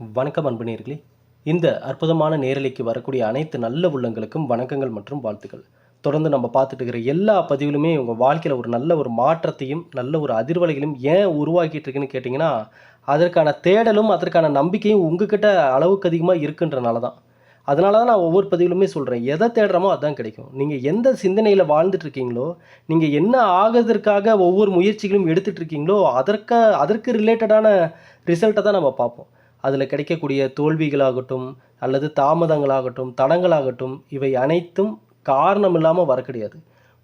வணக்கம் அன்புநேர்களே இந்த அற்புதமான நேரலைக்கு வரக்கூடிய அனைத்து நல்ல உள்ளங்களுக்கும் வணக்கங்கள் மற்றும் வாழ்த்துக்கள். தொடர்ந்து நம்ம பார்த்துட்டு இருக்கிற எல்லா பதிவிலுமே உங்கள் வாழ்க்கையில் ஒரு நல்ல ஒரு மாற்றத்தையும் நல்ல ஒரு அதிர்வலைகளையும் ஏன் உருவாக்கிட்டு இருக்குன்னு கேட்டிங்கன்னா அதற்கான தேடலும் அதற்கான நம்பிக்கையும் உங்ககிட்ட அளவுக்கு அதிகமாக இருக்குன்றனால தான். அதனால தான் நான் ஒவ்வொரு பதிவிலுமே சொல்கிறேன் எதை தேடுறமோ அதுதான் கிடைக்கும். நீங்கள் எந்த சிந்தனையில் வாழ்ந்துட்டு இருக்கீங்களோ நீங்கள் என்ன ஆகிறதுக்காக ஒவ்வொரு முயற்சிகளும் எடுத்துகிட்டு இருக்கீங்களோ அதற்க அதற்கு ரிலேட்டடான ரிசல்ட்டை தான் நம்ம பார்ப்போம். அதில் கிடைக்கக்கூடிய தோல்விகளாகட்டும் அல்லது தாமதங்களாகட்டும் தடங்களாகட்டும் இவை அனைத்தும் காரணம் இல்லாமல் வர கிடையாது.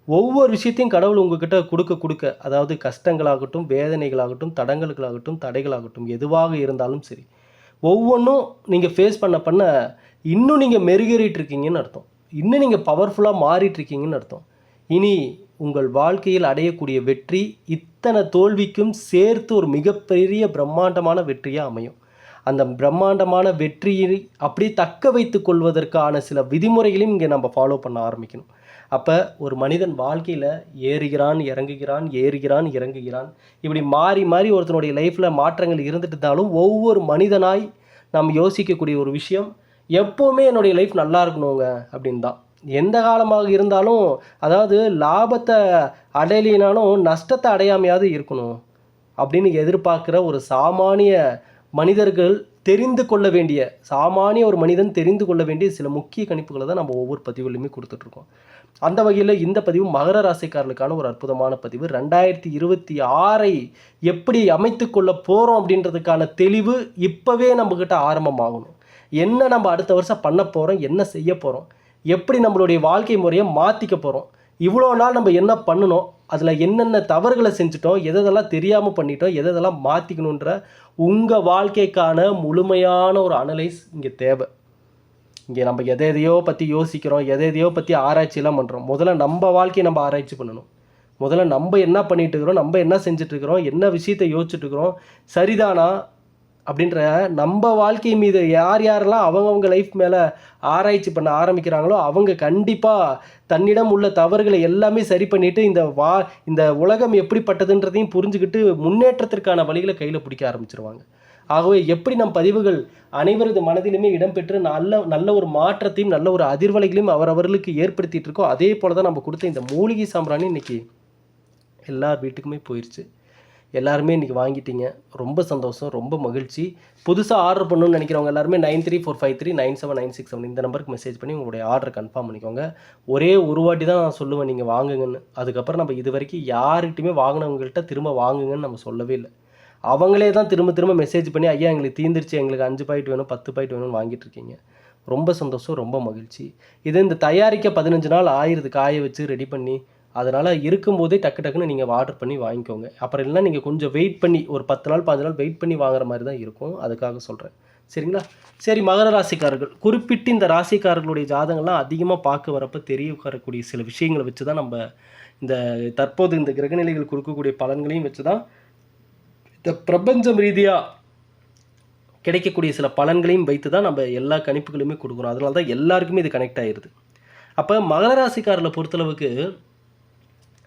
ஒவ்வொரு விஷயத்தையும் கடவுள் உங்ககிட்ட கொடுக்க கொடுக்க அதாவது கஷ்டங்களாகட்டும் வேதனைகளாகட்டும் தடங்கல்களாகட்டும் தடைகளாகட்டும் எதுவாக இருந்தாலும் சரி ஒவ்வொன்றும் நீங்கள் ஃபேஸ் பண்ண பண்ண இன்னும் நீங்கள் மெருகேறிட்டு இருக்கீங்கன்னு அர்த்தம். இன்னும் நீங்கள் பவர்ஃபுல்லாக மாறிட்டு இருக்கீங்கன்னு அர்த்தம். இனி உங்கள் வாழ்க்கையில் அடையக்கூடிய வெற்றி இத்தனை தோல்விக்கும் சேர்த்து ஒரு மிகப்பெரிய பிரம்மாண்டமான வெற்றியாக அமையும். அந்த பிரம்மாண்டமான வெற்றியை அப்படியே தக்க வைத்து கொள்வதற்கான சில விதிமுறைகளையும் இங்கே நம்ம ஃபாலோ பண்ண ஆரம்பிக்கணும். அப்போ ஒரு மனிதன் வாழ்க்கையில் ஏறுகிறான் இறங்குகிறான் ஏறுகிறான் இறங்குகிறான். இப்படி மாறி மாறி ஒருத்தனுடைய லைஃப்பில் மாற்றங்கள் இருந்துட்டு இருந்தாலும் ஒவ்வொரு மனிதனாய் நாம் யோசிக்கக்கூடிய ஒரு விஷயம் எப்போவுமே என்னுடைய லைஃப் நல்லா இருக்கணுங்க அப்படின்னு தான். எந்த காலமாக இருந்தாலும் அதாவது லாபத்தை அடையலினாலும் நஷ்டத்தை அடையாமையாவது இருக்கணும் அப்படின்னு எதிர்பார்க்குற ஒரு சாமானிய மனிதர்கள் தெரிந்து கொள்ள வேண்டிய சாமானிய ஒரு மனிதன் தெரிந்து கொள்ள வேண்டிய சில முக்கிய கணிப்புகளை தான் நம்ம ஒவ்வொரு பதிவுலையுமே கொடுத்துட்ருக்கோம். அந்த வகையில் இந்த பதிவு மகர ராசிக்காரர்களுக்கான ஒரு அற்புதமான பதிவு. ரெண்டாயிரத்தி இருபத்தி ஆறை எப்படி அமைத்து கொள்ள போகிறோம் அப்படின்றதுக்கான தெளிவு இப்போவே நம்மக்கிட்ட ஆரம்பமாகணும். என்ன நம்ம அடுத்த வருஷம் பண்ண போகிறோம் என்ன செய்ய போகிறோம் எப்படி நம்மளுடைய வாழ்க்கை முறையை மாற்றிக்க போகிறோம் இவ்வளோ நாள் நம்ம என்ன பண்ணணும்? அதில் என்னென்ன தவறுகளை செஞ்சுட்டோம் எதெல்லாம் தெரியாமல் பண்ணிட்டோம் எதெல்லாம் மாற்றிக்கணுன்ற உங்கள் வாழ்க்கைக்கான முழுமையான ஒரு அனலைஸ் இங்கே தேவை. இங்கே நம்ம எதை எதையோ பற்றி யோசிக்கிறோம் எதை எதையோ பற்றி ஆராய்ச்சியெல்லாம் பண்ணுறோம் முதல்ல நம்ம வாழ்க்கையை நம்ம ஆராய்ச்சி பண்ணணும். முதல்ல நம்ம என்ன பண்ணிகிட்டு இருக்கிறோம் நம்ம என்ன செஞ்சுட்டு இருக்கிறோம் என்ன விஷயத்தை யோசிச்சுட்டு இருக்கிறோம் சரிதானா? அப்படின்ற நம்ம வாழ்க்கை மீது யார் யாரெல்லாம் அவங்கவுங்க லைஃப் மேலே ஆராய்ச்சி பண்ண ஆரம்பிக்கிறாங்களோ அவங்க கண்டிப்பாக தன்னிடம் உள்ள தவறுகளை எல்லாமே சரி பண்ணிட்டு இந்த வா இந்த உலகம் எப்படிப்பட்டதுன்றதையும் புரிஞ்சுக்கிட்டு முன்னேற்றத்திற்கான வழிகளை கையில் பிடிக்க ஆரம்பிச்சிருவாங்க. ஆகவே எப்படி நம் பதிவுகள் அனைவரது மனதிலுமே இடம்பெற்று நல்ல நல்ல ஒரு மாற்றத்தையும் நல்ல ஒரு அதிர்வலைகளையும் அவரவர்களுக்கு ஏற்படுத்திகிட்டு இருக்கோ அதே போல தான் நம்ம கொடுத்த இந்த மூலிகை சாம்பிராணி இன்னைக்கு எல்லார் வீட்டுக்குமே போயிடுச்சு எல்லாருமே இன்றைக்கி வாங்கிட்டீங்க. ரொம்ப சந்தோஷம் ரொம்ப மகிழ்ச்சி. புதுசாக ஆர்டர் பண்ணணும்னு நினைக்கிறவங்க எல்லாருமே nine three four five three nine seven nine six seven இந்த நம்பருக்கு மெசேஜ் பண்ணி உங்களுடைய ஆர்டர் கன்ஃபார்ம் பண்ணிக்கோங்க. ஒரே ஒரு வாட்டி தான் நான் சொல்லுவேன் நீங்கள் வாங்குங்கன்னு. அதுக்கப்புறம் நம்ம இது வரைக்கும் யார்கிட்டையுமே வாங்கினவங்கள்ட்ட திரும்ப வாங்குங்கன்னு நம்ம சொல்லவே இல்லை. அவங்களே தான் திரும்ப திரும்ப மெசேஜ் பண்ணி ஐயா எங்களுக்கு தீந்துருச்சு எங்களுக்கு அஞ்சு பாயிண்ட் வேணும் பத்து பாயிண்ட் வேணும்னு வாங்கிட்டு இருக்கீங்க. ரொம்ப சந்தோஷம் ரொம்ப மகிழ்ச்சி. இது இந்த தயாரிக்க பதினஞ்சு நாள் ஆயிடுது காய வச்சு ரெடி பண்ணி. அதனால் இருக்கும்போதே டக்கு டக்குன்னு நீங்கள் ஆர்டர் பண்ணி வாங்கிக்கோங்க. அப்புறம் இல்லைனா நீங்கள் கொஞ்சம் வெயிட் பண்ணி ஒரு பத்து நாள் பாஞ்சு நாள் வெயிட் பண்ணி வாங்குற மாதிரி தான் இருக்கும். அதுக்காக சொல்கிறேன் சரிங்களா? சரி மகர ராசிக்காரர்கள். குறிப்பிட்டு இந்த ராசிக்காரர்களுடைய ஜாதகங்கள்லாம் அதிகமாக பார்க்க வரப்போ தெரிய வரக்கூடிய சில விஷயங்களை வச்சு தான் நம்ம இந்த தற்போது இந்த கிரகநிலைகள் கொடுக்கக்கூடிய பலன்களையும் வச்சு தான் இந்த பிரபஞ்சம் ரீதியாக கிடைக்கக்கூடிய சில பலன்களையும் வைத்து தான் நம்ம எல்லா கணிப்புகளுமே கொடுக்குறோம். அதனால தான் எல்லாருக்குமே இது கனெக்ட் ஆயிடுது அப்போ மகர ராசிக்காரில் பொறுத்தளவுக்கு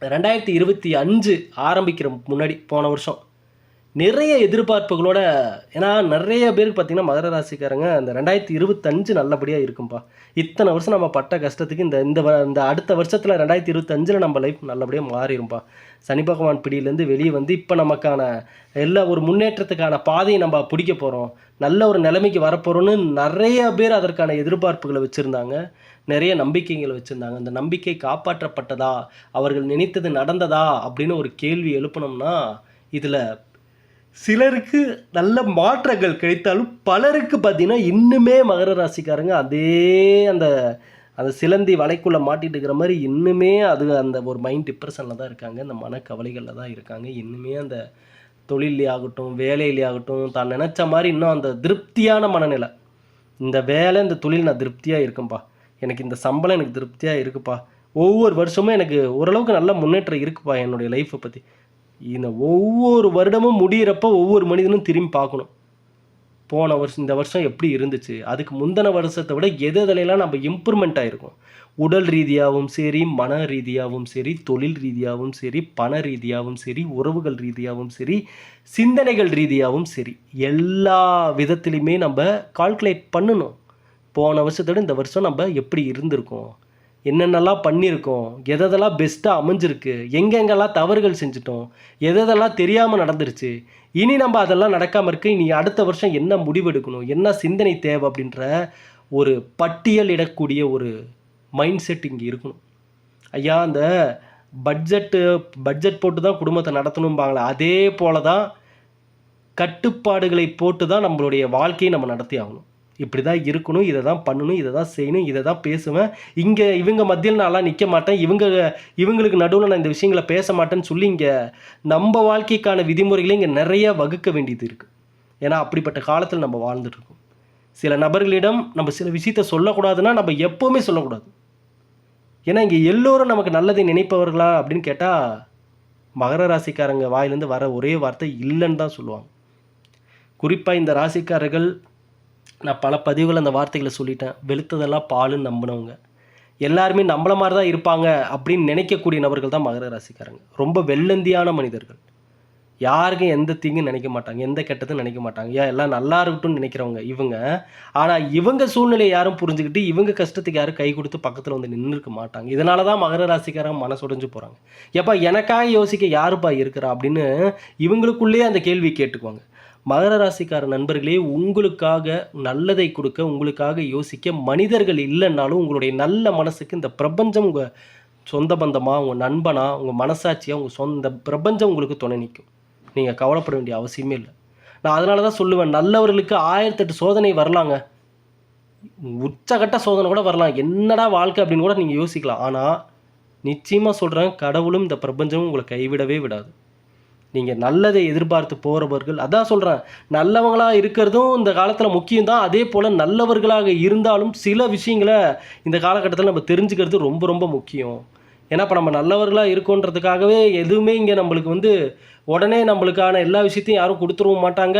ரெண்டாயிரத்தி இருபத்தி அஞ்சு ஆரம்பிக்கிற முன்னாடி போன வருஷம். நிறைய எதிர்பார்ப்புகளோட ஏன்னா நிறைய பேருக்கு பார்த்தீங்கன்னா மகர ராசிக்காரங்க அந்த ரெண்டாயிரத்தி இருபத்தஞ்சு நல்லபடியாக இருக்கும்பா. இத்தனை வருஷம் நம்ம பட்ட கஷ்டத்துக்கு இந்த இந்த வ- இந்த அடுத்த வருஷத்தில் ரெண்டாயிரத்தி இருபத்தஞ்சில் நம்ம லைஃப் நல்லபடியாக மாறிடும்பா. சனி பகவான் பிடியிலேருந்து வெளியே வந்து இப்போ நமக்கான எல்லா ஒரு முன்னேற்றத்துக்கான பாதையை நம்ம பிடிக்க போகிறோம் நல்ல ஒரு நிலைமைக்கு வரப்போகிறோன்னு நிறைய பேர் அதற்கான எதிர்பார்ப்புகளை வச்சுருந்தாங்க. நிறைய நம்பிக்கைகளை வச்சுருந்தாங்க. அந்த நம்பிக்கை காப்பாற்றப்பட்டதா? அவர்கள் நினைத்தது நடந்ததா? அப்படின்னு ஒரு கேள்வி எழுப்பினோம்னா இதில் சிலருக்கு நல்ல மாற்றங்கள் கிடைத்தாலும் பலருக்கு பார்த்திங்கன்னா இன்னுமே மகர ராசிக்காரங்க அதே அந்த அந்த சிலந்தி வலைக்குள்ளே மாட்டிட்டு இருக்கிற மாதிரி இன்னுமே அது அந்த ஒரு மைண்ட் டிப்ரெஷனில் தான் இருக்காங்க. இந்த மனக்கவலைகளில் தான் இருக்காங்க. இன்னுமே அந்த தொழிலே ஆகட்டும் வேலையிலே ஆகட்டும் தான் நினச்ச மாதிரி இன்னும் அந்த திருப்தியான மனநிலை. இந்த வேலை இந்த தொழில் நான் திருப்தியாக இருக்கேன்ப்பா எனக்கு இந்த சம்பளம் எனக்கு திருப்தியாக இருக்குப்பா. ஒவ்வொரு வருஷமும் எனக்கு ஓரளவுக்கு நல்ல முன்னேற்றம் இருக்குப்பா என்னுடைய லைஃப்பை பற்றி இந்த ஒவ்வொரு வருடமும் முடிகிறப்ப ஒவ்வொரு மனிதனும் திரும்பி பார்க்கணும். போன வருஷம் இந்த வருஷம் எப்படி இருந்துச்சு? அதுக்கு முந்தின வருஷத்தை விட எது எதுலாம் நம்ம இம்ப்ரூவ்மெண்ட் ஆகிருக்கும் உடல் ரீதியாகவும் சரி மன ரீதியாகவும் சரி தொழில் ரீதியாகவும் சரி பண ரீதியாகவும் சரி உறவுகள் ரீதியாகவும் சரி சிந்தனைகள் ரீதியாகவும் சரி. எல்லா விதத்துலையுமே நம்ம கால்குலேட் பண்ணணும். போன வருஷத்தோட இந்த வருஷம் நம்ம எப்படி இருந்திருக்கோம்? என்னென்னலாம் பண்ணியிருக்கோம்? எதெல்லாம் பெஸ்ட்டாக அமைஞ்சிருக்கு? எங்கெங்கெல்லாம் தவறுகள் செஞ்சுட்டோம்? எதெல்லாம் தெரியாமல் நடந்துருச்சு? இனி நம்ம அதெல்லாம் நடக்காமல் இருக்கு இனி அடுத்த வருஷம் என்ன முடிவெடுக்கணும்? என்ன சிந்தனை தேவை அப்படின்ற ஒரு பட்டியலிடக்கூடிய ஒரு மைண்ட் செட் இங்கே இருக்கணும். ஐயா அந்த பட்ஜெட்டு பட்ஜெட் போட்டு தான் குடும்பத்தை நடத்தணும்பாங்களே அதே போல தான் கட்டுப்பாடுகளை போட்டு தான் நம்மளுடைய வாழ்க்கையை நம்ம நடத்தி ஆகணும் இப்படி தான் இருக்கணும் இதை தான் பண்ணணும் இதை தான் செய்யணும் இதை தான் பேசுவேன். இங்கே இவங்க மத்தியில் நான்லாம் நிற்க மாட்டேன். இவங்க இவங்களுக்கு நடுவில் நான் இந்த விஷயங்களை பேச மாட்டேன்னு சொல்லி இங்கே நம்ம வாழ்க்கைக்கான விதிமுறைகளை இங்கே நிறைய வகுக்க வேண்டியது இருக்குது ஏன்னா அப்படிப்பட்ட காலத்தில் நம்ம வாழ்ந்துட்டுருக்கோம் சில நபர்களிடம் நம்ம சில விஷயத்த சொல்லக்கூடாதுன்னா நம்ம எப்போவுமே சொல்லக்கூடாது. ஏன்னா இங்கே எல்லோரும் நமக்கு நல்லதை நினைப்பவர்களா அப்படின்னு கேட்டால் மகர ராசிக்காரங்க வாயிலேருந்து வர ஒரே வார்த்தை இல்லைன்னு தான் சொல்லுவாங்க. குறிப்பாக இந்த ராசிக்காரர்கள் நான் பல பதிவுகள் அந்த வார்த்தைகளை சொல்லிட்டேன். வெளுத்ததெல்லாம் பாலுன்னு நம்பினவங்க. எல்லாருமே நம்மள மாதிரி தான் இருப்பாங்க அப்படின்னு நினைக்கக்கூடிய நபர்கள் தான் மகர ராசிக்காரங்க. ரொம்ப வெள்ளந்தியான மனிதர்கள். யாருக்கும் எந்த தீங்கும் நினைக்க மாட்டாங்க எந்த கெட்டதும் நினைக்க மாட்டாங்க. ஏன் எல்லாம் நல்லா இருக்கட்டும்னு நினைக்கிறவங்க இவங்க. ஆனால் இவங்க சூழ்நிலையை யாரும் புரிஞ்சுக்கிட்டு இவங்க கஷ்டத்துக்கு யாரும் கை கொடுத்து பக்கத்தில் வந்து நின்று இருக்க மாட்டாங்க. இதனால தான் மகர ராசிக்காரங்க மனசுடைஞ்சு போகிறாங்க எப்பா எனக்காக யோசிக்க யாருப்பா இருக்கிறா அப்படின்னு இவங்களுக்குள்ளேயே அந்த கேள்வி கேட்டுக்குவாங்க. மகர ராசிக்கார நண்பர்களே உங்களுக்காக நல்லதை கொடுக்க உங்களுக்காக யோசிக்க மனிதர்கள் இல்லைன்னாலும் உங்களுடைய நல்ல மனசுக்கு இந்த பிரபஞ்சம் உங்கள் சொந்த பந்தமாக உங்கள் நண்பனா உங்கள் மனசாட்சியாக உங்கள் சொந்த பிரபஞ்சம் உங்களுக்கு துணை நிற்கும் நீங்கள் கவலைப்பட வேண்டிய அவசியமே இல்லை. நான் அதனால தான் சொல்லுவேன் நல்லவர்களுக்கு ஆயிரத்தெட்டு சோதனை வரலாங்க. உச்சகட்ட சோதனை கூட வரலாம். என்னடா வாழ்க்கை அப்படின்னு கூட நீங்கள் யோசிக்கலாம். ஆனால் நிச்சயமாக சொல்கிறேன் கடவுளும் இந்த பிரபஞ்சமும் உங்களை கைவிடவே விடாது. நீங்கள் நல்லதை எதிர்பார்த்து போகிறவர்கள் அதான் சொல்கிறேன் நல்லவங்களாக இருக்கிறதும் இந்த காலத்தில் முக்கியம்தான். அதே போல் நல்லவர்களாக இருந்தாலும் சில விஷயங்களை இந்த காலகட்டத்தில் நம்ம தெரிஞ்சுக்கிறது ரொம்ப ரொம்ப முக்கியம். ஏன்னா இப்போ நம்ம நல்லவர்களாக இருக்கோன்றதுக்காகவே எதுவுமே இங்கே நம்மளுக்கு வந்து உடனே நம்மளுக்கான எல்லா விஷயத்தையும் யாரும் கொடுத்துடவும் மாட்டாங்க.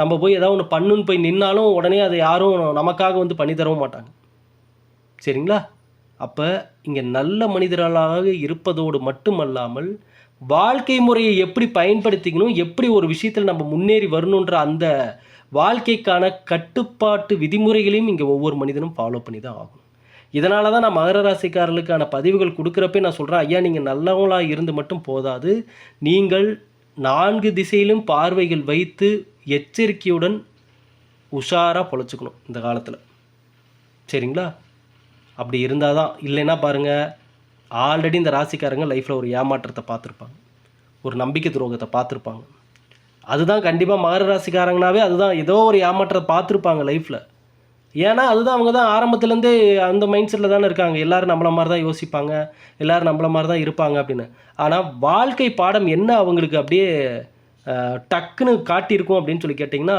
நம்ம போய் ஏதாவது ஒன்று பண்ணுன்னு போய் நின்னாலும் உடனே அதை யாரும் நமக்காக வந்து பண்ணி தரவும் மாட்டாங்க. சரிங்களா? அப்போ இங்கே நல்ல மனிதர்களாக இருப்பதோடு மட்டுமல்லாமல் வாழ்க்கை முறையை எப்படி பயன்படுத்திக்கணும் எப்படி ஒரு விஷயத்தில் நம்ம முன்னேறி வரணுன்ற அந்த வாழ்க்கைக்கான கட்டுப்பாட்டு விதிமுறைகளையும் இங்கே ஒவ்வொரு மனிதனும் ஃபாலோ பண்ணி தான் ஆகணும். இதனால தான் நான் மகர ராசிக்காரர்களுக்கான பதிவுகள் கொடுக்குறப்பே நான் சொல்கிறேன் ஐயா நீங்கள் நல்லவங்களாக இருந்து மட்டும் போதாது. நீங்கள் நான்கு திசையிலும் பார்வைகள் வைத்து எச்சரிக்கையுடன் உஷாராக பொழைச்சிக்கணும் இந்த காலத்தில். சரிங்களா? அப்படி இருந்தால் தான் இல்லைன்னா பாருங்கள் ஆல்ரெடி இந்த ராசிக்காரங்க லைஃப்பில் ஒரு ஏமாற்றத்தை பார்த்துருப்பாங்க. ஒரு நம்பிக்கை துரோகத்தை பார்த்துருப்பாங்க. அதுதான் கண்டிப்பாக மகர ராசிக்காரங்கனாவே அதுதான் ஏதோ ஒரு ஏமாற்றத்தை பார்த்துருப்பாங்க லைஃப்பில் ஏன்னா அதுதான் அவங்க தான் ஆரம்பத்துலேருந்தே அந்த மைண்ட் செட்டில் தானே இருக்காங்க. எல்லோரும் நம்மள மாதிரி தான் யோசிப்பாங்க. எல்லோரும் நம்மள மாதிரி தான் இருப்பாங்க அப்படின்னு. ஆனால் வாழ்க்கை பாடம் என்ன அவங்களுக்கு அப்படியே டக்குன்னு காட்டியிருக்கும் அப்படின்னு சொல்லி கேட்டிங்கன்னா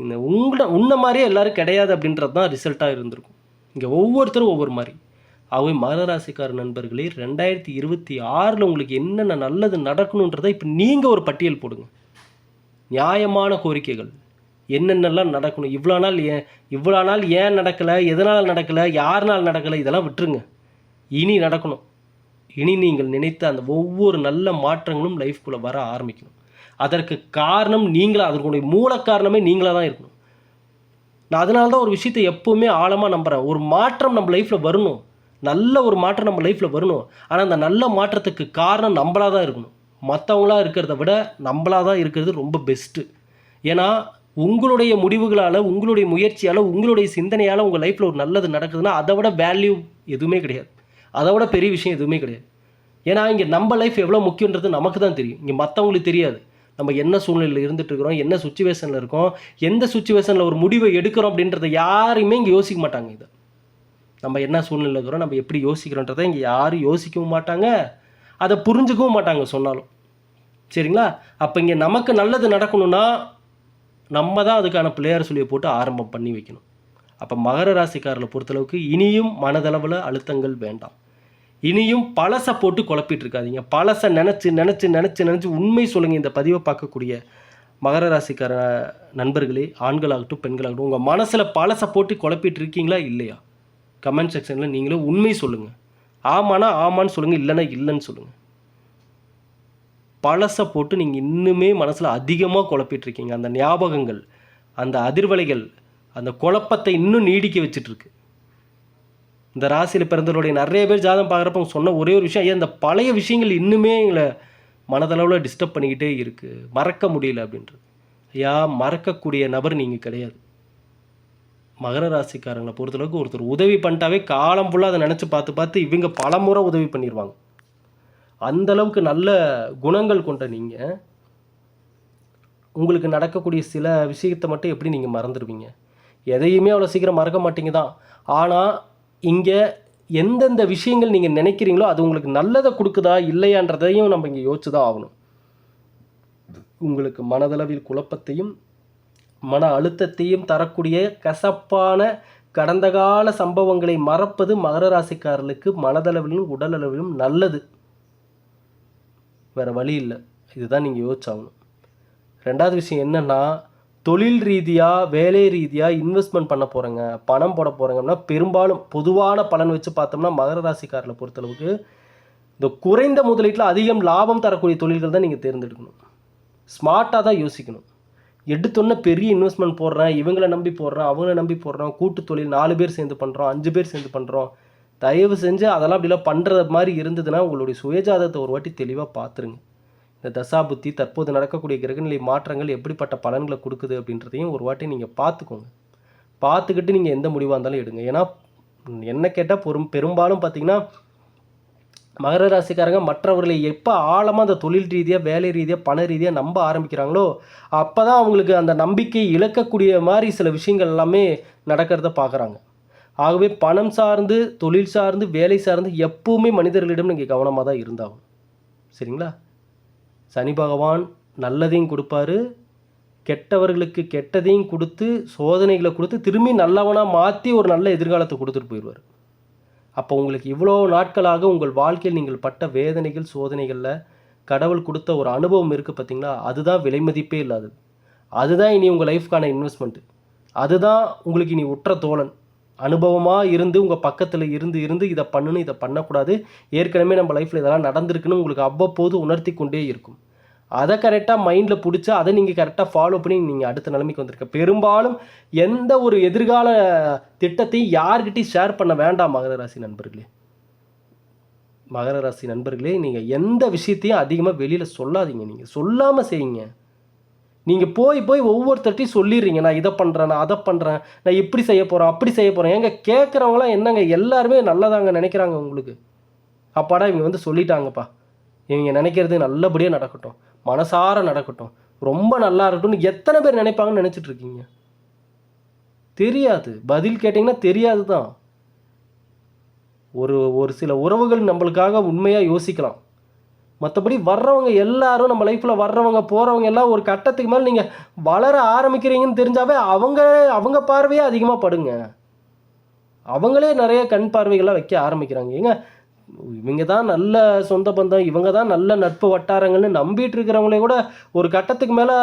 இந்த உங்களை உன்ன மாதிரியே எல்லோரும் கிடையாது அப்படின்றது தான் ரிசல்ட்டாக இருந்திருக்கும். இங்கே ஒவ்வொருத்தரும் ஒவ்வொரு மாதிரி. அவை மகராசிக்கார நண்பர்களே ரெண்டாயிரத்தி இருபத்தி ஆறில் உங்களுக்கு என்னென்ன நல்லது நடக்கணுன்றதை இப்போ நீங்கள் ஒரு பட்டியல் போடுங்க. நியாயமான கோரிக்கைகள். என்னென்னலாம் நடக்கணும்? இவ்வளோ நாள் ஏன் இவ்வளோ நாள் ஏன் நடக்கலை? எதனால் நடக்கலை? யாருனால் நடக்கலை? இதெல்லாம் விட்டுருங்க. இனி நடக்கணும். இனி நீங்கள் நினைத்த அந்த ஒவ்வொரு நல்ல மாற்றங்களும் லைஃப்குள்ளே வர ஆரம்பிக்கணும். அதற்கு காரணம் நீங்களாக அதற்குடைய மூல காரணமே நீங்களாக தான் இருக்கணும். நான் அதனால தான் ஒரு விஷயத்தை எப்போவுமே ஆழமாக நம்புகிறேன் ஒரு மாற்றம் நம்ம லைஃப்பில் வரணும். நல்ல ஒரு மாற்றம் நம்ம லைஃப்பில் வரணும். ஆனால் அந்த நல்ல மாற்றத்துக்கு காரணம் நம்மளாக தான் இருக்கணும். மற்றவங்களா இருக்கிறத விட நம்மளாக தான் இருக்கிறது ரொம்ப பெஸ்ட்டு ஏன்னா உங்களுடைய முடிவுகளால் உங்களுடைய முயற்சியால் உங்களுடைய சிந்தனையால் உங்கள் லைஃப்பில் ஒரு நல்லது நடக்குதுன்னா அதை விட வேல்யூ எதுவுமே கிடையாது. அதை விட பெரிய விஷயம் எதுவுமே கிடையாது. ஏன்னா இங்கே நம்ம லைஃப் எவ்வளோ முக்கியன்றது நமக்கு தான் தெரியும். இங்கே மற்றவங்களுக்கு தெரியாது. நம்ம என்ன சூழ்நிலையில் இருந்துட்டு இருக்கிறோம் என்ன சுச்சுவேஷனில் இருக்கோம் எந்த சுச்சுவேஷனில் ஒரு முடிவை எடுக்கிறோம் அப்படின்றத யாருமே இங்கே யோசிக்க மாட்டாங்க இதை. நம்ம என்ன சூழ்நிலையில் இருக்கிறோம் நம்ம எப்படி யோசிக்கிறோன்றதை இங்கே யாரும் யோசிக்கவும் மாட்டாங்க. அதை புரிஞ்சுக்கவும் மாட்டாங்க சொன்னாலும். சரிங்களா? அப்போ இங்கே நமக்கு நல்லது நடக்கணும்னா நம்ம தான் அதுக்கான பிளேயர் சொல்லியை போட்டு ஆரம்பம் பண்ணி வைக்கணும். அப்போ மகர ராசிக்காரர்களை பொறுத்தளவுக்கு இனியும் மனதளவில் அழுத்தங்கள் வேண்டாம். இனியும் பழசை போட்டு குழப்பிட்டு இருக்காதிங்க. பழசை நினச்சி நினச்சி நினச்சி நினச்சி உண்மை சொல்லுங்கள் இந்த பதிவை பார்க்கக்கூடிய மகர ராசிக்கார நண்பர்களே ஆண்களாகட்டும் பெண்களாகட்டும் உங்கள் மனசில் பழசை போட்டு குழப்பிட்டு இருக்கீங்களா? இல்லையா? கமெண்ட் செக்ஷனில் நீங்களும் உண்மை சொல்லுங்கள் ஆமானா ஆமான்னு சொல்லுங்கள் இல்லைன்னா இல்லைன்னு சொல்லுங்கள் பழசை போட்டு நீங்கள் இன்னுமே மனசில் அதிகமாக குழப்பிட்டுருக்கீங்க. அந்த ஞாபகங்கள் அந்த அதிர்வலைகள் அந்த குழப்பத்தை இன்னும் நீடிக்க வச்சுட்ருக்கு. இந்த ராசியில் பிறந்தவருடைய நிறைய பேர் ஜாதகம் பார்க்குறப்ப அவங்க சொன்ன ஒரே ஒரு விஷயம் ஐயா இந்த பழைய விஷயங்கள் இன்னுமே எங்களை மனதளவில் டிஸ்டர்ப் பண்ணிக்கிட்டே இருக்குது மறக்க முடியல அப்படின்றது. ஐயா மறக்கக்கூடிய நபர் நீங்கள் கிடையாது. மகர ராசிக்காரங்களை பொறுத்தளவுக்கு ஒருத்தர் உதவி பண்ணிட்டாவே காலம் ஃபுல்லாக அதை நினச்சி பார்த்து பார்த்து இவங்க பலமுறை உதவி பண்ணிடுவாங்க அந்த அளவுக்கு நல்ல குணங்கள் கொண்ட நீங்கள் உங்களுக்கு நடக்கக்கூடிய சில விஷயத்தை மட்டும் எப்படி நீங்கள் மறந்துடுவீங்க? எதையுமே அவ்வளோ சீக்கிரம் மறக்க மாட்டீங்க தான். ஆனால் இங்கே எந்தெந்த விஷயங்கள் நீங்கள் நினைக்கிறீங்களோ அது உங்களுக்கு நல்லதை கொடுக்குதா இல்லையான்றதையும் நம்ம இங்கே யோசிச்சு தான் ஆகணும். உங்களுக்கு மனதளவில் குழப்பத்தையும் மன அழுத்தத்தையும் தரக்கூடிய கசப்பான கடந்த கால சம்பவங்களை மறப்பது மகர ராசிக்காரர்களுக்கு மனதளவிலும் உடலளவிலும் நல்லது. வேறு வழி இல்லை. இதுதான் நீங்கள் யோசிச்சாகணும். ரெண்டாவது விஷயம் என்னென்னா தொழில் ரீதியாக வேலை ரீதியாக இன்வெஸ்ட்மெண்ட் பண்ண போகிறேங்க பணம் போட போகிறேங்கன்னா பெரும்பாலும் பொதுவான பலன் வச்சு பார்த்தோம்னா மகர ராசிக்காரில் பொறுத்தளவுக்கு இந்த குறைந்த முதலீட்டில் அதிகம் லாபம் தரக்கூடிய தொழில்கள் தான் நீங்கள் தேர்ந்தெடுக்கணும். ஸ்மார்ட்டாக தான் யோசிக்கணும். எடுத்தோன்னே பெரிய இன்வெஸ்ட்மெண்ட் போடுறேன் இவங்களை நம்பி போடுறேன் அவங்கள நம்பி போடுறோம் கூட்டு தொழில் நாலு பேர் சேர்ந்து பண்ணுறோம் அஞ்சு பேர் சேர்ந்து பண்ணுறோம் தயவு செஞ்சு அதெல்லாம் அப்படிலாம் பண்ணுறது மாதிரி இருந்ததுன்னா உங்களுடைய சுயஜாதத்தை ஒரு வாட்டி தெளிவாக பார்த்துருங்க இந்த தசாபுத்தி தற்போது நடக்கக்கூடிய கிரகநிலை மாற்றங்கள் எப்படிப்பட்ட பலன்களை கொடுக்குது அப்படின்றதையும் ஒரு வாட்டி நீங்கள் பார்த்துக்கோங்க பார்த்துக்கிட்டு நீங்கள் எந்த முடிவாக இருந்தாலும் எடுங்க. ஏன்னா என்ன கேட்டால் பெரும் பெரும்பாலும் பார்த்தீங்கன்னா மகர ராசிக்காரங்க மற்றவர்களை எப்போ ஆழமாக அந்த தொழில் ரீதியாக வேலை ரீதியாக பண ரீதியாக நம்ப ஆரம்பிக்கிறாங்களோ அப்போ தான் அவங்களுக்கு அந்த நம்பிக்கை இழக்கக்கூடிய மாதிரி சில விஷயங்கள் எல்லாமே நடக்கிறத பார்க்குறாங்க ஆகவே பணம் சார்ந்து தொழில் சார்ந்து வேலை சார்ந்து எப்பவுமே மனிதர்களிடம் நீங்கள் கவனமாக தான் இருந்தாகும் சரிங்களா? சனி பகவான் நல்லதையும் கொடுப்பாரு. கெட்டவர்களுக்கு கெட்டதையும் கொடுத்து சோதனைகளை கொடுத்து திரும்பி நல்லவனாக மாற்றி ஒரு நல்ல எதிர்காலத்தை கொடுத்துட்டு போயிடுவார். அப்போ உங்களுக்கு இவ்வளோ நாட்களாக உங்கள் வாழ்க்கையில் நீங்கள் பட்ட வேதனைகள் சோதனைகளில் கடவுள் கொடுத்த ஒரு அனுபவம் இருக்குது பார்த்தீங்களா அதுதான் விலை மதிப்பே இல்லாதது. அதுதான் இனி உங்கள் லைஃப்க்கான இன்வெஸ்ட்மெண்ட்டு அதுதான் உங்களுக்கு இனி உற்ற தோழன். அனுபவமாக இருந்து உங்கள் பக்கத்தில் இருந்து இருந்து இதை பண்ணணும் இதை பண்ணக்கூடாது. ஏற்கனவே நம்ம லைஃப்பில் இதெல்லாம் நடந்திருக்குன்னு உங்களுக்கு அவ்வப்போது உணர்த்தி கொண்டே இருக்கும். அதை கரெக்டாக மைண்டில் பிடிச்சி அதை நீங்கள் கரெக்டாக ஃபாலோ பண்ணி நீங்கள் அடுத்த நிலைமைக்கு வந்திருக்க. பெரும்பாலும் எந்த ஒரு எதிர்கால திட்டத்தையும் யார்கிட்டையும் ஷேர் பண்ண வேண்டாம் மகர ராசி நண்பர்களே. மகர ராசி நண்பர்களே நீங்கள் எந்த விஷயத்தையும் அதிகமாக வெளியில் சொல்லாதீங்க. நீங்கள் சொல்லாமல் செய்யுங்க. நீங்கள் போய் போய் ஒவ்வொருத்தர்ட்டையும் சொல்லிடுறீங்க நான் இதை பண்ணுறேன் நான் அதை பண்ணுறேன் நான் இப்படி செய்ய போகிறேன் அப்படி செய்ய போகிறேன் ஏங்க கேட்குறவங்களாம் என்னங்க எல்லாருமே நல்லதாங்க நினைக்கிறாங்க உங்களுக்கு. அப்பாடா இவங்க வந்து சொல்லிட்டாங்கப்பா. இவங்க நினைக்கிறது நல்லபடியாக நடக்கட்டும். மனசார நடக்கட்டும். ரொம்ப நல்லா இருக்கட்டும்னு எத்தனை பேர் நினைப்பாங்கன்னு நினச்சிட்டு இருக்கீங்க? தெரியாது. பதில் கேட்டிங்கன்னா தெரியாது தான் ஒரு ஒரு சில உறவுகள் நம்மளுக்காக உண்மையாக யோசிக்கலாம். மற்றபடி வர்றவங்க எல்லாரும் நம்ம லைஃப்பில் வர்றவங்க போகிறவங்க எல்லாம் ஒரு கட்டத்துக்கு மேலே நீங்கள் வளர ஆரம்பிக்கிறீங்கன்னு தெரிஞ்சாவே அவங்க அவங்க பார்வையே அதிகமாக படுங்க. அவங்களே நிறைய கண் பார்வைகள்லாம் வைக்க ஆரம்பிக்கிறாங்க. ஏங்க இவங்க தான் நல்ல சொந்த பந்தம் இவங்க தான் நல்ல நட்பு வட்டாரங்கள்னு நம்பிட்டு இருக்கிறவங்களே கூட ஒரு கட்டத்துக்கு மேலே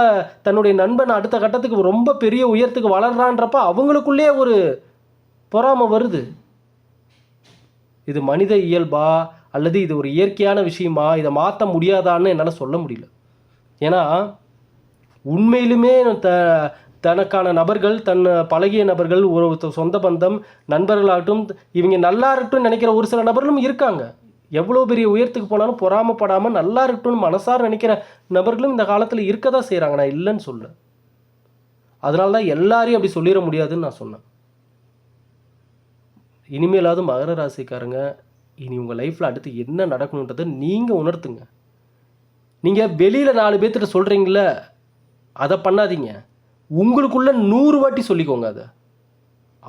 தன்னுடைய நண்பன் அடுத்த கட்டத்துக்கு ரொம்ப பெரிய உயரத்துக்கு வளர்றான்றப்ப அவங்களுக்குள்ளேயே ஒரு பொறாமை வருது. இது மனித இயல்பா? அல்லது இது ஒரு இயற்கையான விஷயமா? இதை மாற்ற முடியாதான்னு என்னால் சொல்ல முடியல. ஏன்னா உண்மையிலுமே த தனக்கான நபர்கள் தன் பழகிய நபர்கள் ஒரு சொந்த பந்தம் நண்பர்களாகட்டும் இவங்க நல்லா இருக்கட்டும் நினைக்கிற ஒரு சில நபர்களும் இருக்காங்க. எவ்வளோ பெரிய உயரத்துக்கு போனாலும் பொறாமப்படாமல் நல்லா இருக்கட்டும்னு மனசார நினைக்கிற நபர்களும் இந்த காலத்தில் இருக்க தான் செய்கிறாங்க நான் இல்லைன்னு சொல்ல அதனால தான் எல்லாரையும் அப்படி சொல்லிட முடியாதுன்னு நான் சொன்னேன். இனிமேலாவது மகர ராசிக்காரங்க இனி உங்கள் லைஃப்பில் அடுத்து என்ன நடக்கணுன்றதை நீங்கள் உணர்த்துங்க. நீங்கள் வெளியில் நாலு பேர்த்திட்ட சொல்கிறீங்கள அதை பண்ணாதீங்க. உங்களுக்குள்ள நூறு வாட்டி சொல்லிக்கோங்க அதை.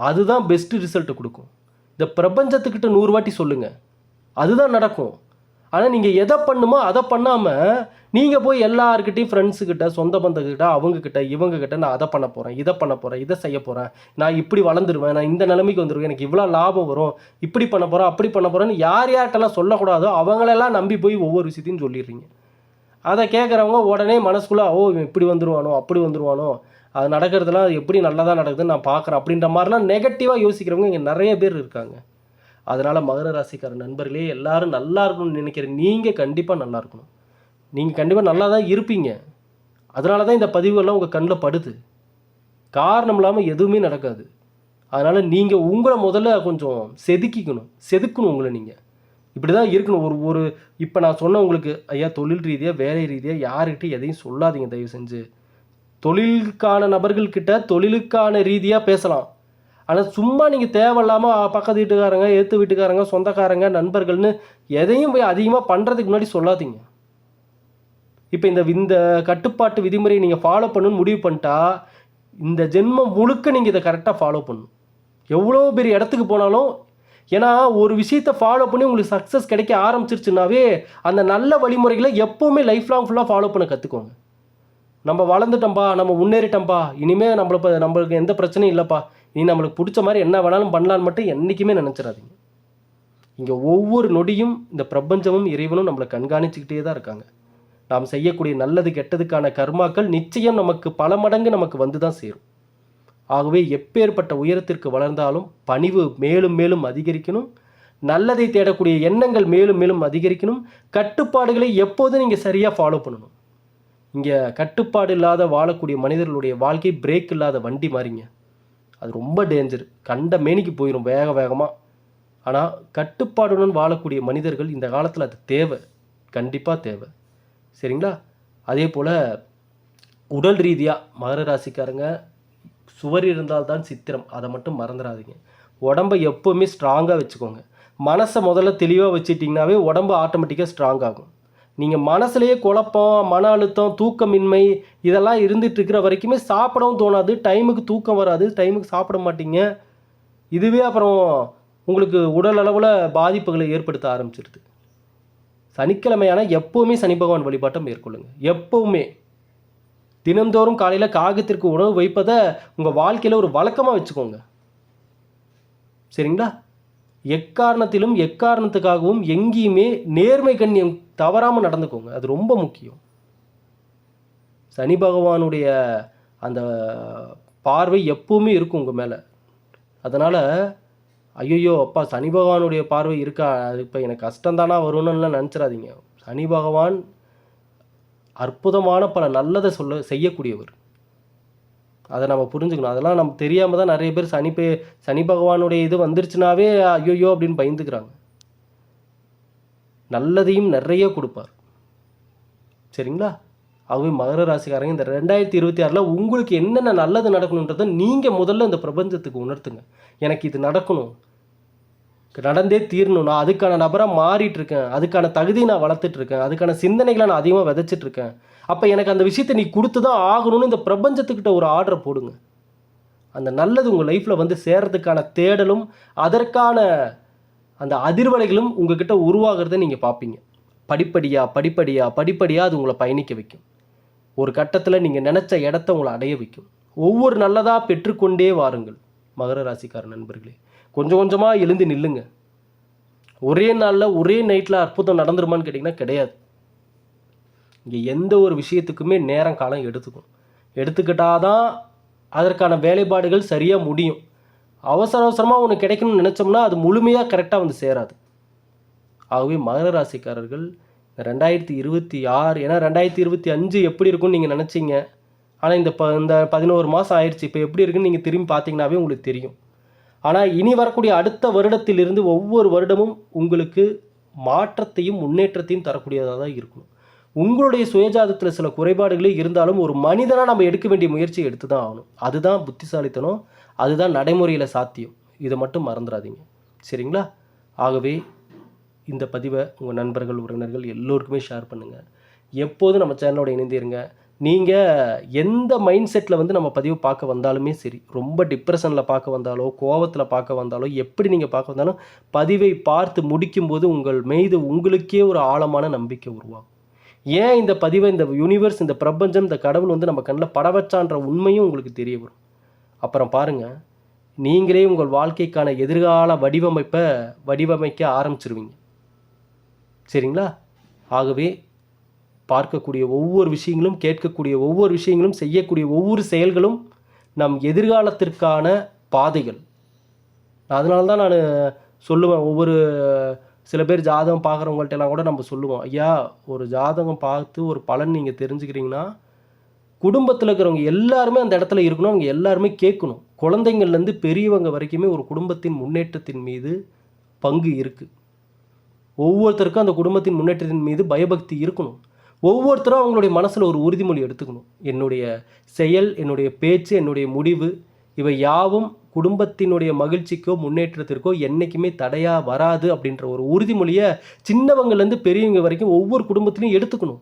அதுதான் பெஸ்ட்டு ரிசல்ட்டை கொடுக்கும். இந்த பிரபஞ்சத்துக்கிட்ட நூறு வாட்டி சொல்லுங்கள் அதுதான் நடக்கும். ஆனால் நீங்கள் எதை பண்ணுமோ அதை பண்ணாமல் நீங்கள் போய் எல்லாருக்கிட்டையும் ஃப்ரெண்ட்ஸுக்கிட்ட சொந்த பந்தக்கிட்ட அவங்கக்கிட்ட இவங்கக்கிட்ட நான் அதை பண்ண போகிறேன் இதை பண்ண போகிறேன் இதை செய்ய போகிறேன் நான் இப்படி வளர்ந்துருவேன் நான் இந்த நிலைமைக்கு வந்துடுவேன் எனக்கு இவ்வளோ லாபம் வரும் இப்படி பண்ண போகிறேன் அப்படி பண்ண போகிறேன்னு யார் யார்கிட்டலாம் சொல்லக்கூடாதோ அவங்களெல்லாம் நம்பி போய் ஒவ்வொரு விஷயத்தையும் சொல்லிடுறீங்க. அதை கேட்குறவங்க உடனே மனசுக்குள்ளே ஓ இப்படி வந்துருவானோ அப்படி வந்துருவானோ அது நடக்கிறதுலாம் எப்படி நல்லதாக நடக்குதுன்னு நான் பார்க்குறேன் அப்படின்ற மாதிரிலாம் நெகட்டிவாக யோசிக்கிறவங்க இங்கே நிறைய பேர் இருக்காங்க. அதனால் மகர ராசிக்கார நண்பர்களே எல்லாரும் நல்லா இருக்கணும்னு நினைக்கிற நீங்கள் கண்டிப்பாக நல்லா இருக்கணும். நீங்கள் கண்டிப்பாக நல்லா தான் இருப்பீங்க. அதனால தான் இந்த பதிவுகள்லாம் உங்கள் கண்ணில் படுது. காரணம் இல்லாமல் எதுவுமே நடக்காது. அதனால் நீங்கள் உங்களை முதல்ல கொஞ்சம் செதுக்கிக்கணும். செதுக்கணும் உங்களை நீங்கள் இப்படி தான் இருக்கணும். ஒரு ஒரு இப்போ நான் சொன்ன உங்களுக்கு ஐயா தொழில் ரீதியாக வேலை ரீதியாக யாருக்கிட்டையும் எதையும் சொல்லாதீங்க தயவு செஞ்சு. தொழிலுக்கான நபர்கள்கிட்ட தொழிலுக்கான ரீதியாக பேசலாம். ஆனால் சும்மா நீங்கள் தேவையில்லாமல் பக்கத்து வீட்டுக்காரங்க ஏற்று வீட்டுக்காரங்க சொந்தக்காரங்க நண்பர்கள்னு எதையும் போய் அதிகமாக பண்ணுறதுக்கு முன்னாடி சொல்லாதீங்க. இப்போ இந்த இந்த கட்டுப்பாட்டு விதிமுறையை நீங்கள் ஃபாலோ பண்ணணும்னு முடிவு பண்ணிட்டா இந்த ஜென்மம் முழுக்க நீங்கள் இதை கரெக்டாக ஃபாலோ பண்ணணும். எவ்வளோ பெரிய இடத்துக்கு போனாலும் ஏன்னா ஒரு விஷயத்தை ஃபாலோ பண்ணி உங்களுக்கு சக்ஸஸ் கிடைக்க ஆரம்பிச்சிருச்சுனாவே அந்த நல்ல வழிமுறைகளை எப்போவுமே லைஃப் லாங் ஃபுல்லாக ஃபாலோ பண்ண கற்றுக்கோங்க நம்ம வளர்ந்துட்டோம்ப்பா நம்ம முன்னேறிட்டோம்ப்பா இனிமேல் நம்மளை நம்மளுக்கு எந்த பிரச்சனையும் இல்லைப்பா நீ நம்மளுக்கு பிடிச்ச மாதிரி என்ன வேணாலும் பண்ணலான்னு மட்டும் என்றைக்குமே நினச்சிடாதீங்க. இங்கே ஒவ்வொரு நொடியும் இந்த பிரபஞ்சமும் இறைவனும் நம்மளை கண்காணிச்சுக்கிட்டே தான் இருக்காங்க. நாம் செய்யக்கூடிய நல்லது கெட்டதுக்கான கர்மாக்கள் நிச்சயம் நமக்கு பல மடங்கு நமக்கு வந்து தான் சேரும். ஆகவே எப்பேற்பட்ட உயரத்திற்கு வளர்ந்தாலும் பணிவு மேலும் மேலும் அதிகரிக்கணும். நல்லதை தேடக்கூடிய எண்ணங்கள் மேலும் மேலும் அதிகரிக்கணும். கட்டுப்பாடுகளை எப்போதும் நீங்கள் சரியாக ஃபாலோ பண்ணணும். இங்கே கட்டுப்பாடு இல்லாத வாழக்கூடிய மனிதர்களுடைய வாழ்க்கை பிரேக் இல்லாத வண்டி மாதிரிங்க அது ரொம்ப டேஞ்சர் கண்ட மேனிக்கு போயிடும் வேக வேகமாக ஆனால் கட்டுப்பாடுடன் வாழக்கூடிய மனிதர்கள் இந்த காலத்தில் அது தேவை. கண்டிப்பாக தேவை. சரிங்களா? அதே போல் உடல் ரீதியாக மகர ராசிக்காரங்க சுவர் இருந்தால்தான் சித்திரம். அதை மட்டும் மறந்துடாதீங்க உடம்பை எப்போவுமே ஸ்ட்ராங்காக வச்சுக்கோங்க. மனசை முதல்ல தெளிவாக வச்சுட்டிங்கனாவே உடம்பு ஆட்டோமேட்டிக்காக ஸ்ட்ராங் ஆகும். நீங்கள் மனசுலேயே குழப்பம் மன அழுத்தம் தூக்கமின்மை இதெல்லாம் இருந்துட்டு இருக்கிற வரைக்குமே சாப்பிடவும் தோணாது. டைமுக்கு தூக்கம் வராது. டைமுக்கு சாப்பிட மாட்டீங்க. இதுவே அப்புறம் உங்களுக்கு உடல் அளவில் பாதிப்புகளை ஏற்படுத்த ஆரம்பிச்சிருது. சனிக்கிழமையான எப்போவுமே சனி பகவான் வழிபாட்டை மேற்கொள்ளுங்க. எப்போவுமே. தினந்தோறும் காலையில் காகத்திற்கு உணவு வைப்பதை உங்கள் வாழ்க்கையில் ஒரு வழக்கமாக வச்சுக்கோங்க. சரிங்களா? எக்காரணத்திலும் எக்காரணத்துக்காகவும் எங்கேயுமே நேர்மை கண்ணியம் தவறாமல் நடந்துக்கோங்க. அது ரொம்ப முக்கியம். சனி பகவானுடைய அந்த பார்வை எப்பவுமே இருக்கும் உங்கள் மேலே. அதனால் ஐயோ அப்பா சனி பகவானுடைய பார்வை இருக்கா? அது இப்போ எனக்கு கஷ்டம்தானா வரும்னுலாம் நினச்சிடாதீங்க. சனி பகவான் அற்புதமான பல நல்லதை சொல்ல செய்யக்கூடியவர். அதை நம்ம புரிஞ்சுக்கணும். அதெல்லாம் நம்ம தெரியாமல் தான் நிறைய பேர் சனி பே சனி பகவானுடைய இது வந்துருச்சுனாவே ஐயோயோ அப்படின்னு பயந்துக்கிறாங்க. நல்லதையும் நிறைய கொடுப்பார். சரிங்களா? ஆகவே மகர ராசிக்காரங்க இந்த ரெண்டாயிரத்தி இருபத்தி ஆறில் உங்களுக்கு என்னென்ன நல்லது நடக்கணுன்றதை நீங்கள் முதல்ல இந்த பிரபஞ்சத்துக்கு உணர்த்துங்க. எனக்கு இது நடக்கணும். நடந்தே தீரணும் நான் அதுக்கான நபராக மாறிட்டுருக்கேன். அதுக்கான தகுதியை நான் வளர்த்துட்ருக்கேன் அதுக்கான சிந்தனைகளை நான் அதிகமாக விதைச்சிட்ருக்கேன் அப்போ எனக்கு அந்த விஷயத்தை நீ கொடுத்து தான் ஆகணும்னு இந்த பிரபஞ்சத்துக்கிட்ட ஒரு ஆர்டரை போடுங்க. அந்த நல்லது உங்கள் லைஃப்பில் வந்து சேர்றதுக்கான தேடலும் அதற்கான அந்த அதிர்வலைகளும் உங்ககிட்ட உருவாகிறத நீங்கள் பார்ப்பீங்க. படிப்படியாக படிப்படியாக படிப்படியாக அது உங்களை பயணிக்க வைக்கும். ஒரு கட்டத்தில் நீங்கள் நினச்ச இடத்த உங்களை அடைய வைக்கும். ஒவ்வொரு நல்லதாக பெற்றுக்கொண்டே வாருங்கள். மகர ராசிக்கார நண்பர்களே கொஞ்சம் கொஞ்சமாக எழுந்து நில்லுங்க. ஒரே நாளில் ஒரே நைட்டில் அற்புதம் நடந்துருமான்னு கேட்டிங்கன்னா கிடையாது. இங்கே எந்த ஒரு விஷயத்துக்குமே நேரம் காலம் எடுத்துக்கும். எடுத்துக்கிட்டால் தான் அதற்கான வேலைப்பாடுகள் சரியாக முடியும். அவசர அவசரமாக ஒன்று கிடைக்கணும்னு நினச்சோம்னா அது முழுமையாக கரெக்டாக வந்து சேராது. ஆகவே மகர ராசிக்காரர்கள் ரெண்டாயிரத்தி இருபத்தி ஆறு ஏன்னா ரெண்டாயிரத்தி இருபத்தி அஞ்சு எப்படி இருக்கும்னு நீங்கள் நினச்சிங்க? ஆனால் இந்த ப இந்த பதினோரு மாதம் ஆயிடுச்சு. இப்போ எப்படி இருக்குன்னு நீங்கள் திரும்பி பார்த்தீங்கன்னாவே உங்களுக்கு தெரியும். ஆனால் இனி வரக்கூடிய அடுத்த வருடத்திலிருந்து ஒவ்வொரு வருடமும் உங்களுக்கு மாற்றத்தையும் முன்னேற்றத்தையும் தரக்கூடியதாக தான் இருக்கணும். உங்களுடைய சுயஜாதத்தில் சில குறைபாடுகளே இருந்தாலும் ஒரு மனிதனாக நம்ம எடுக்க வேண்டிய முயற்சியை எடுத்து தான் ஆகணும். அதுதான் புத்திசாலித்தனம் அதுதான் நடைமுறையில் சாத்தியம். இதை மட்டும் மறந்துடாதீங்க. சரிங்களா? ஆகவே இந்த பதிவை உங்கள் நண்பர்கள் உறவினர்கள் எல்லோருக்குமே ஷேர் பண்ணுங்கள் எப்போதும் நம்ம சேனலோட இணைந்திருங்க. நீங்கள் எந்த மைண்ட் செட்டில் வந்து நம்ம பதிவு பார்க்க வந்தாலுமே சரி ரொம்ப டிப்ரெஷனில் பார்க்க வந்தாலோ கோவத்தில் பார்க்க வந்தாலோ எப்படி நீங்கள் பார்க்க வந்தாலும் பதிவை பார்த்து முடிக்கும்போது உங்கள் மீது உங்களுக்கே ஒரு ஆழமான நம்பிக்கை உருவாகும். ஏன் இந்த பதிவை இந்த யூனிவர்ஸ் இந்த பிரபஞ்சம் இந்த கடவுள் வந்து நம்ம கண்ணில் பட வச்சான்ற உண்மையும் உங்களுக்கு தெரிய வரும். அப்புறம் பாருங்கள் நீங்களே உங்கள் வாழ்க்கைக்கான எதிர்கால வடிவமைப்பை வடிவமைக்க ஆரம்பிச்சிருவீங்க. சரிங்களா? ஆகவே பார்க்கக்கூடிய ஒவ்வொரு விஷயங்களும் கேட்கக்கூடிய ஒவ்வொரு விஷயங்களும் செய்யக்கூடிய ஒவ்வொரு செயல்களும் நம் எதிர்காலத்திற்கான பாதைகள். அதனால தான் நான் சொல்லுவேன் ஒவ்வொரு சில பேர் ஜாதகம் பார்க்குறவங்கள்ட்ட எல்லாம் கூட நம்ம சொல்லுவோம் ஐயா ஒரு ஜாதகம் பார்த்து ஒரு பலன் நீங்கள் தெரிஞ்சுக்கிறீங்கன்னா குடும்பத்தில் இருக்கிறவங்க எல்லாருமே அந்த இடத்துல இருக்கணும் அவங்க எல்லாருமே கேட்கணும். குழந்தைங்கள்லேருந்து பெரியவங்க வரைக்குமே ஒரு குடும்பத்தின் முன்னேற்றத்தின் மீது பங்கு இருக்குது ஒவ்வொருத்தருக்கும் அந்த குடும்பத்தின் முன்னேற்றத்தின் மீது பயபக்தி இருக்கணும். ஒவ்வொருத்தரும் அவங்களுடைய மனசில் ஒரு உறுதிமொழி எடுத்துக்கணும். என்னுடைய செயல் என்னுடைய பேச்சு என்னுடைய முடிவு இவை யாவும் குடும்பத்தினுடைய மகிழ்ச்சிக்கோ முன்னேற்றத்திற்கோ என்றைக்குமே தடையாக வராது அப்படின்ற ஒரு உறுதிமொழியை சின்னவங்கள்லேருந்து பெரியவங்க வரைக்கும் ஒவ்வொரு குடும்பத்திலையும் எடுத்துக்கணும்.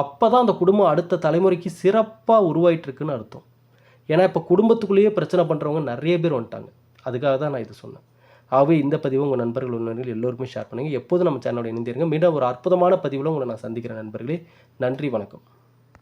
அப்போ தான் அந்த குடும்பம் அடுத்த தலைமுறைக்கு சிறப்பாக உருவாயிட்டிருக்குன்னு அர்த்தம். ஏன்னா இப்போ குடும்பத்துக்குள்ளேயே பிரச்சனை பண்ணுறவங்க நிறைய பேர் வந்துட்டாங்க. அதுக்காக தான் நான் இது சொன்னேன். ஆகவே இந்த பதிவை உங்கள் நண்பர்கள் உண்மையில் எல்லோருக்குமே ஷேர் பண்ணுங்கள் எப்போதும் நம்ம சேனலோட இணைந்திருங்க. மீண்டும் ஒரு அற்புதமான பதிவில் உங்களை நான் சந்திக்கிறேன் நண்பர்களே. நன்றி வணக்கம்.